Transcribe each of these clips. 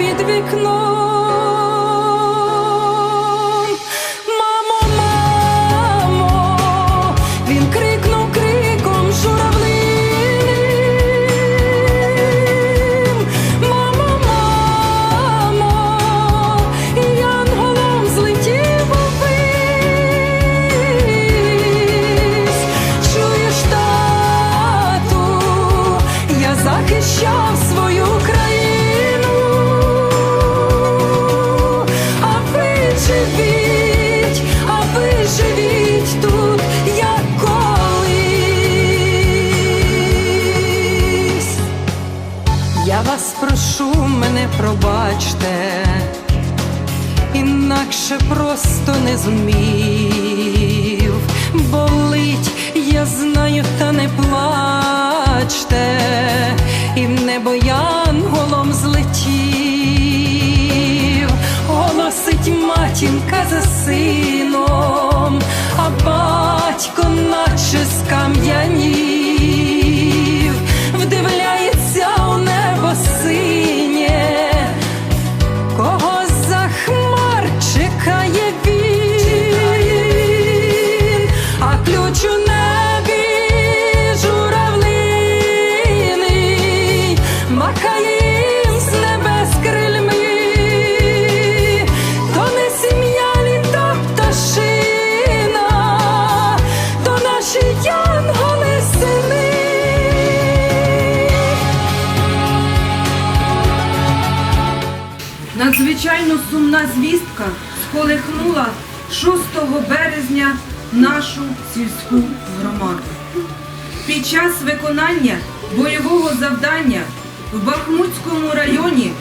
під вікном. Не зумів. Болить, я знаю, та не плачте, і в небо янголом злетів, голосить матінка за сином, Надзвичайно сумна звістка сколихнула 6 березня нашу сільську громаду. Під час виконання бойового завдання в Бахмутському районі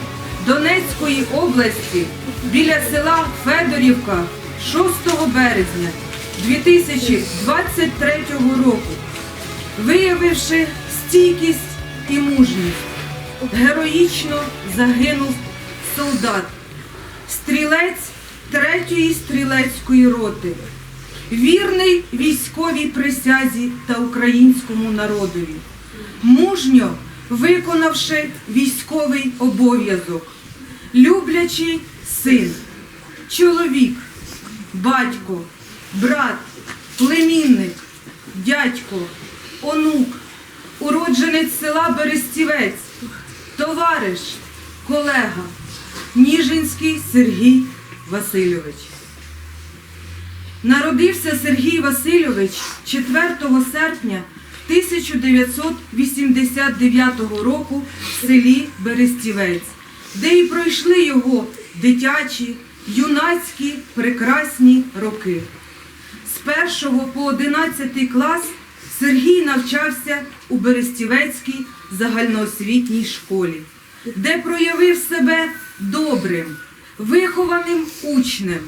Донецької області біля села Федорівка 6 березня 2023 року, виявивши стійкість і мужність, героїчно загинув солдат, стрілець третьої стрілецької роти, вірний військовій присязі та українському народові, мужньо виконавши військовий обов'язок, люблячий син, чоловік, батько, брат, племінник, дядько, онук, уродженець села Берестівець, товариш, колега, Ніжинський Сергій Васильович. Народився Сергій Васильович 4 серпня 1989 року в селі Берестівець, де і пройшли його дитячі, юнацькі прекрасні роки. З 1 по 11 клас Сергій навчався у Берестівецькій загальноосвітній школі, де проявив себе добрим, вихованим учнем,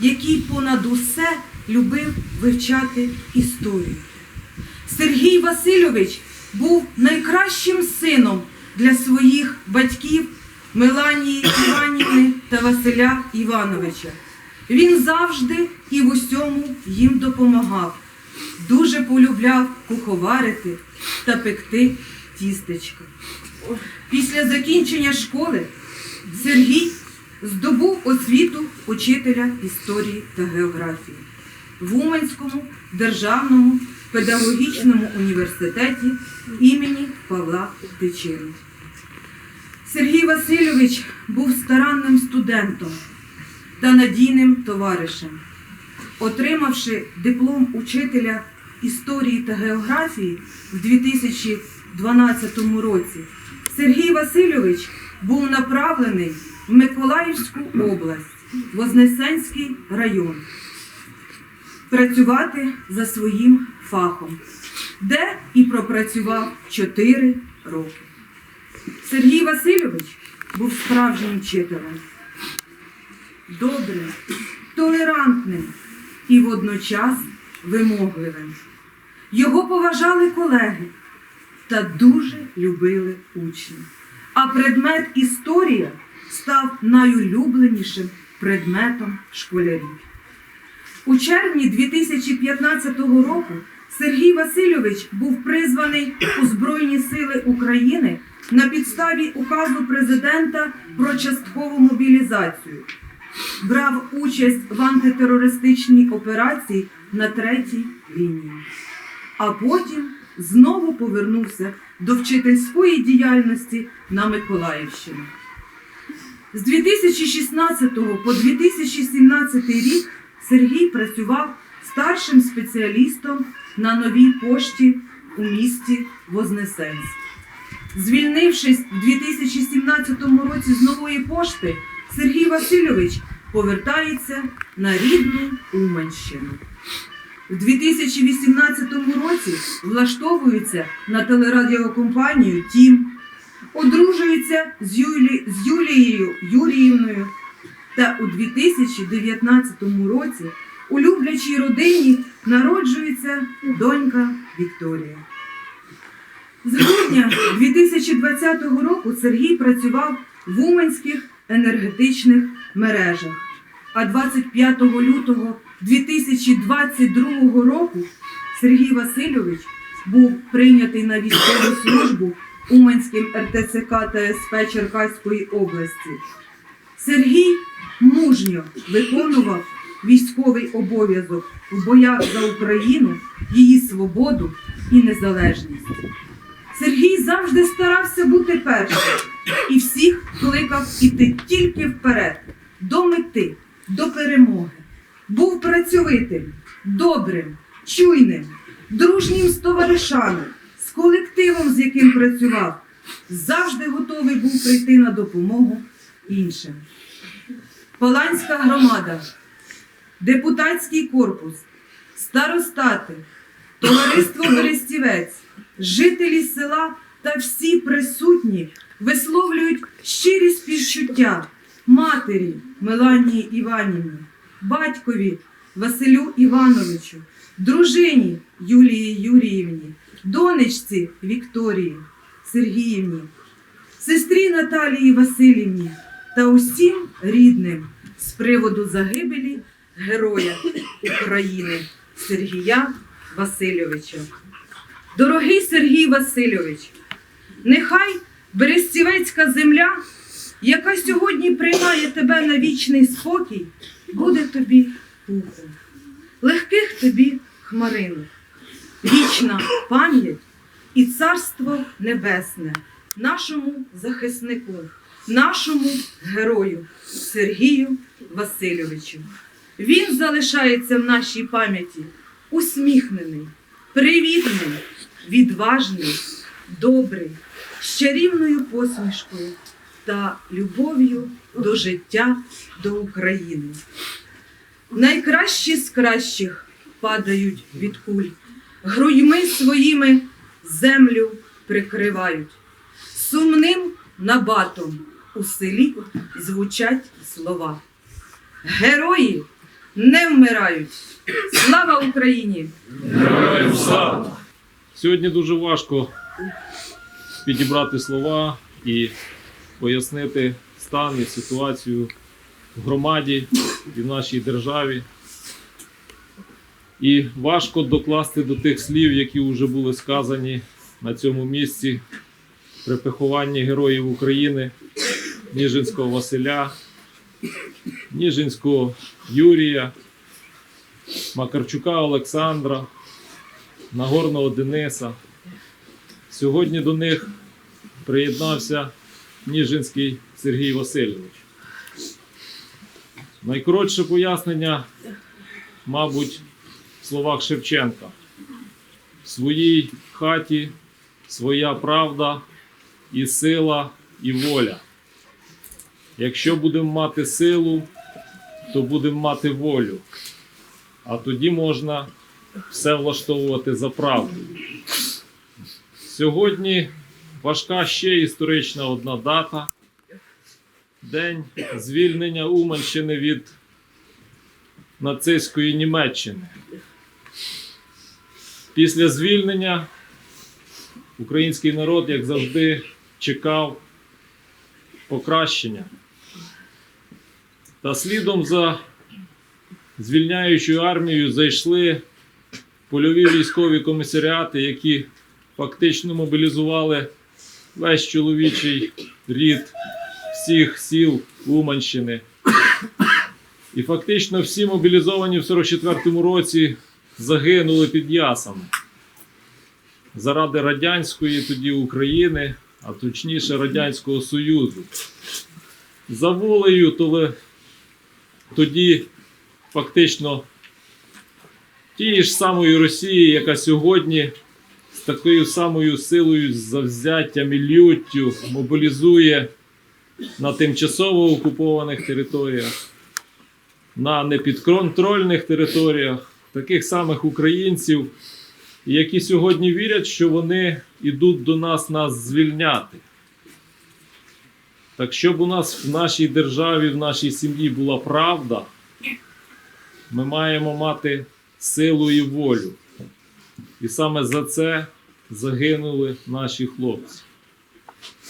який понад усе любив вивчати історію. Сергій Васильович був найкращим сином для своїх батьків Меланії Іванівни та Василя Івановича. Він завжди і в усьому їм допомагав. Дуже полюбляв куховарити та пекти тістечка. Після закінчення школи Сергій здобув освіту учителя історії та географії в Уманському державному педагогічному університеті імені Павла Тичини. Сергій Васильович був старанним студентом та надійним товаришем. Отримавши диплом учителя історії та географії в 2012 році, Сергій Васильович був направлений в Миколаївську область, Вознесенський район, працювати за своїм фахом. де і пропрацював 4 роки. Сергій Васильович був справжнім вчителем, добрим, толерантним і водночас вимогливим. Його поважали колеги та дуже любили учні. А предмет історія став найулюбленішим предметом школярів. У червні 2015 року Сергій Васильович був призваний у Збройні Сили України на підставі указу президента про часткову мобілізацію. Брав участь в антитерористичній операції на третій лінії, а потім знову повернувся до вчительської діяльності на Миколаївщину. З 2016 по 2017 рік Сергій працював старшим спеціалістом на новій пошті у місті Вознесенськ. Звільнившись в 2017 році з нової пошти, Сергій Васильович повертається на рідну Уманщину. У 2018 році влаштовується на телерадіокомпанію Тім, одружується з, Юлі... з Юлією Юріївною та у 2019 році у люблячій родині народжується донька Вікторія. З грудня 2020 року Сергій працював в Уманських енергетичних мережах, а 25 лютого 2022 року Сергій Васильович був прийнятий на військову службу Уманським РТЦК та СП Черкаської області. Сергій мужньо виконував військовий обов'язок в боях за Україну, її свободу і незалежність. Сергій завжди старався бути першим і всіх кликав іти тільки вперед, до мети, до перемоги. Був працьовитим, добрим, чуйним, дружнім з товаришами, з колективом, з яким працював, завжди готовий був прийти на допомогу іншим. Паланська громада, депутатський корпус, старостати, товариство Берестівець, жителі села та всі присутні висловлюють щирі співчуття матері Меланії Іванівні, батькові Василю Івановичу, дружині Юлії Юріївні, донечці Вікторії Сергіївні, сестрі Наталії Васильівні та усім рідним з приводу загибелі героя України Сергія Васильовича. Дорогий Сергій Васильович, нехай Берестівецька земля, яка сьогодні приймає тебе на вічний спокій, буде тобі пухом, легких тобі хмаринок, вічна пам'ять і царство небесне нашому захиснику, нашому герою Сергію Васильовичу. Він залишається в нашій пам'яті усміхнений, привітний, відважний, добрий, з чарівною посмішкою та любов'ю до життя до України. Найкращі з кращих падають від куль, грудьми своїми землю прикривають. Сумним набатом у селі звучать слова. Герої не вмирають. Слава Україні! Героям слава! Сьогодні дуже важко підібрати слова і пояснити стан і ситуацію в громаді і в нашій державі. І важко докласти до тих слів, які вже були сказані на цьому місці при похованні героїв України Ніжинського Василя, Ніжинського Юрія, Макарчука Олександра, Нагорного Дениса. Сьогодні до них приєднався Ніжинський Сергій Васильович. Найкоротше пояснення, мабуть, в словах Шевченка. В своїй хаті своя правда і сила, і воля. Якщо будемо мати силу, то будемо мати волю. А тоді можна все влаштовувати за правду. Сьогодні важка ще історична одна дата. День звільнення Уманщини від нацистської Німеччини. Після звільнення український народ, як завжди, чекав покращення. Та слідом за звільняючою армією зайшли польові військові комісаріати, які фактично мобілізували весь чоловічий рід всіх сіл Уманщини. І фактично всі мобілізовані в 44-му році загинули під ясами заради радянської тоді України, а точніше Радянського Союзу. За волею то тоді фактично тієї ж самої Росії, яка сьогодні з такою самою силою, завзяттям і люттю мобілізує на тимчасово окупованих територіях, на непідконтрольних територіях таких самих українців, які сьогодні вірять, що вони йдуть до нас нас звільняти. Так щоб у нас в нашій державі, в нашій сім'ї була правда, ми маємо мати силу і волю. І саме за це загинули наші хлопці.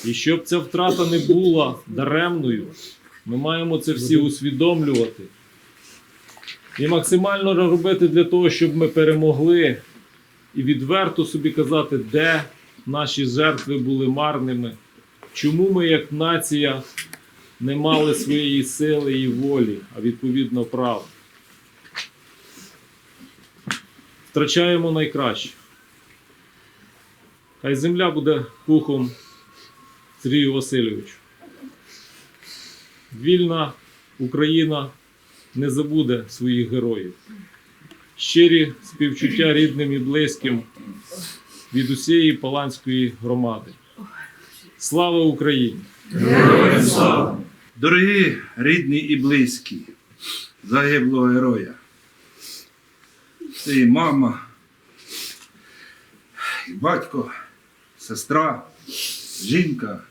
І щоб ця втрата не була даремною, ми маємо це всі усвідомлювати. І максимально робити для того, щоб ми перемогли і відверто собі казати, де наші жертви були марними, чому ми, як нація, не мали своєї сили і волі, а відповідно прав. Втрачаємо найкраще. Хай земля буде пухом Сергію Васильовичу. Вільна Україна не забуде своїх героїв. Щирі співчуття рідним і близьким від усієї Паланської громади. Слава Україні! Дорогі рідні і близькі загиблого героя. Це і мама, і батько, сестра, жінка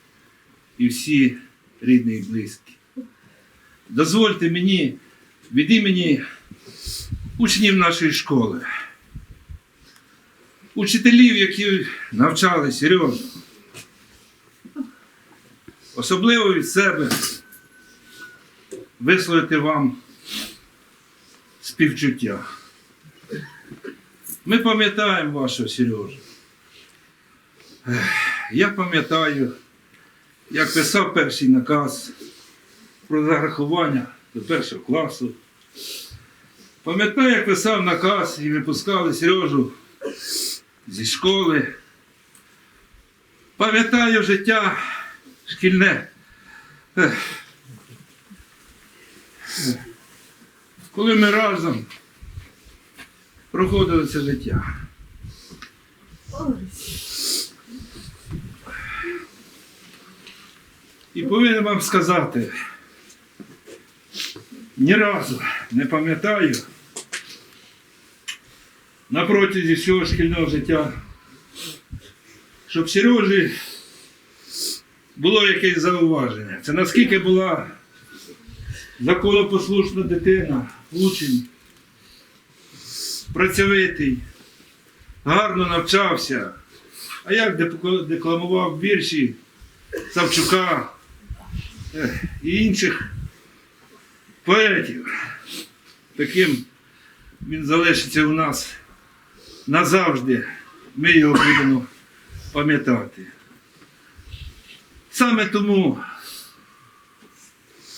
і всі рідні і близькі. Дозвольте мені від імені учнів нашої школи, учителів, які навчали Сережу, особливо від себе висловити вам співчуття. Ми пам'ятаємо вашого Сережу. Я пам'ятаю, як писав перший наказ про зарахування до першого класу. Пам'ятаю, як писав наказ і випускали Сережу зі школи. Пам'ятаю життя шкільне. Коли ми разом проходили це життя. І повинен вам сказати, ні разу не пам'ятаю на протязі всього шкільного життя, щоб Сережі було якесь зауваження. Це наскільки була законопослушна дитина, учень, працьовитий, гарно навчався. А як декламував вірші Савчука і інших поетів, таким він залишиться у нас назавжди. Ми його будемо пам'ятати. Саме тому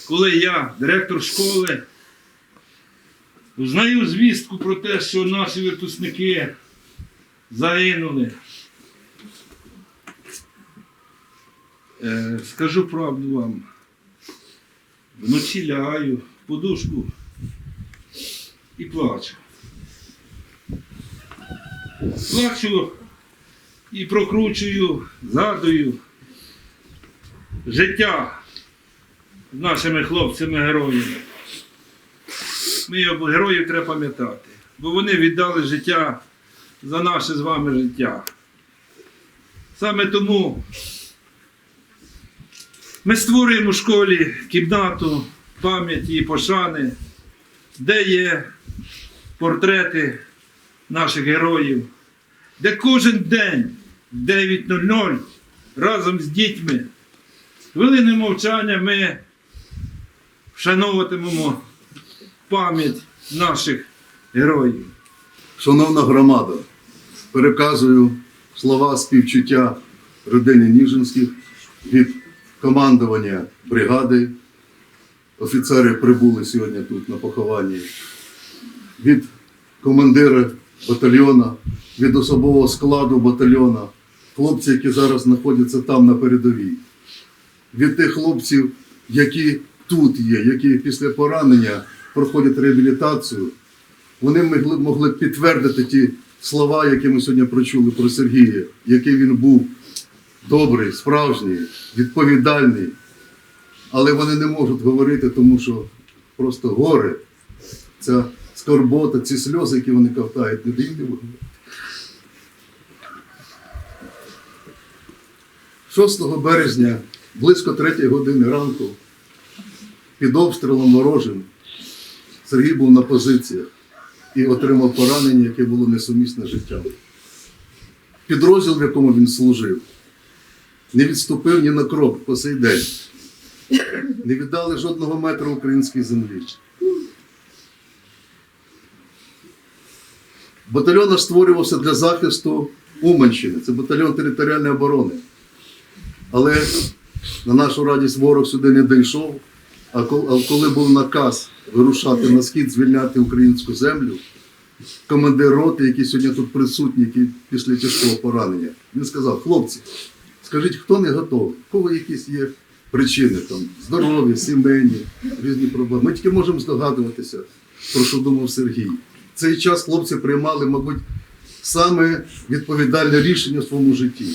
коли я, директор школи, знаю звістку про те, що наші випускники загинули. Е, скажу правду вам. Вночі лягаю подушку і плачу. Плачу і прокручую, згадую життя з нашими хлопцями-героями. Ми його героїв треба пам'ятати, бо вони віддали життя за наше з вами життя. Саме тому ми створюємо у школі кімнату пам'яті і пошани, де є портрети наших героїв, де кожен день в 9.00 разом з дітьми хвилини мовчання ми вшановуватимемо пам'ять наших героїв. Шановна громада, переказую слова співчуття родині Ніжинських від командування бригади. Офіцери прибули сьогодні тут на похованні. Від командира батальйона, від особового складу батальйона, хлопці, які зараз знаходяться там на передовій. Від тих хлопців, які тут є, які після поранення проходять реабілітацію, вони могли, б підтвердити ті слова, які ми сьогодні прочули про Сергія, який він був добрий, справжній, відповідальний. Але вони не можуть говорити, тому що просто горе, ця скорбота, ці сльози, які вони ковтають, не говорити. 6 березня, близько 3 години ранку, під обстрілом ворожим, Сергій був на позиціях і отримав поранення, яке було несумісне з життям. Підрозділ, в якому він служив, не відступив ні на крок по сей день. Не віддали жодного метра українській землі. Батальйон створювався для захисту Уманщини. Це батальйон територіальної оборони. Але на нашу радість ворог сюди не дійшов. А коли був наказ вирушати на схід, звільняти українську землю, командир роти, який сьогодні тут присутній, який після тяжкого поранення, він сказав: хлопці, скажіть, хто не готовий? У кого якісь є причини, там, здоров'я, сімейні, різні проблеми. Ми тільки можемо здогадуватися, про що думав Сергій. В цей час хлопці приймали, мабуть, саме відповідальне рішення в своєму житті,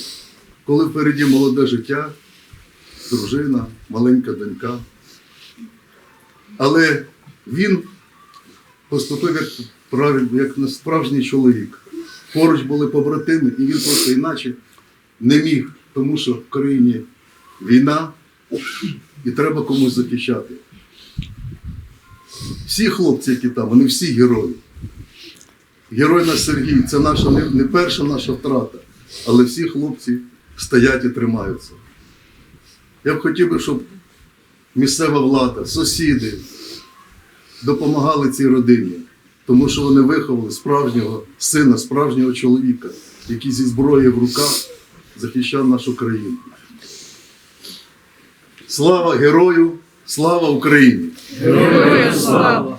коли впереді молоде життя, дружина, маленька донька. Але він поступив як, правиль- як справжній чоловік. Поруч були побратими, і він просто іначе не міг, тому що в країні війна і треба комусь захищати. Всі хлопці, які там, вони всі герої. Герой наш Сергій це наша не перша наша втрата, але всі хлопці стоять і тримаються. Я б хотів би, щоб місцева влада, сусіди допомагали цій родині, тому що вони виховали справжнього сина, справжнього чоловіка, який зі зброєю в руках захищав нашу країну. Слава герою! Слава Україні! Мамо,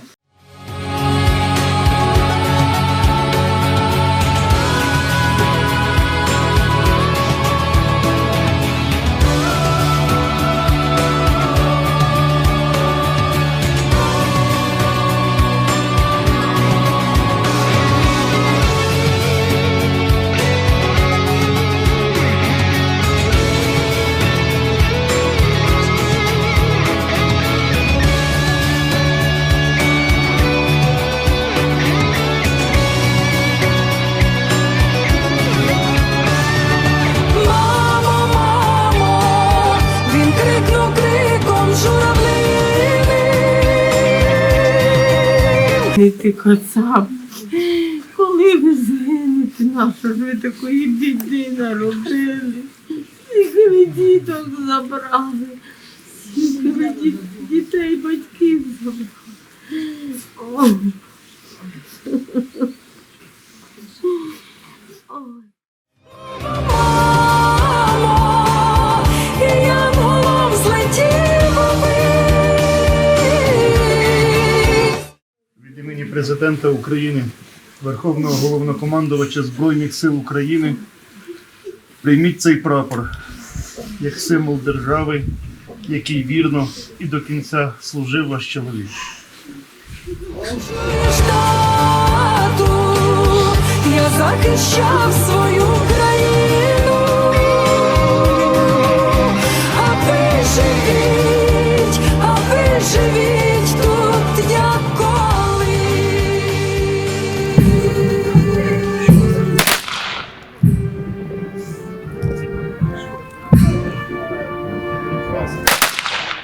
ти кацап. Коли ви згинете, нащо ж ви такої біди наробили? Скільки ви діток забрали, скільки ви ді- дітей, батьків забрали. Ой. Президента України, Верховного головнокомандувача Збройних сил України, прийміть цей прапор як символ держави, який вірно і до кінця служив ваш чоловік. Я захищав свою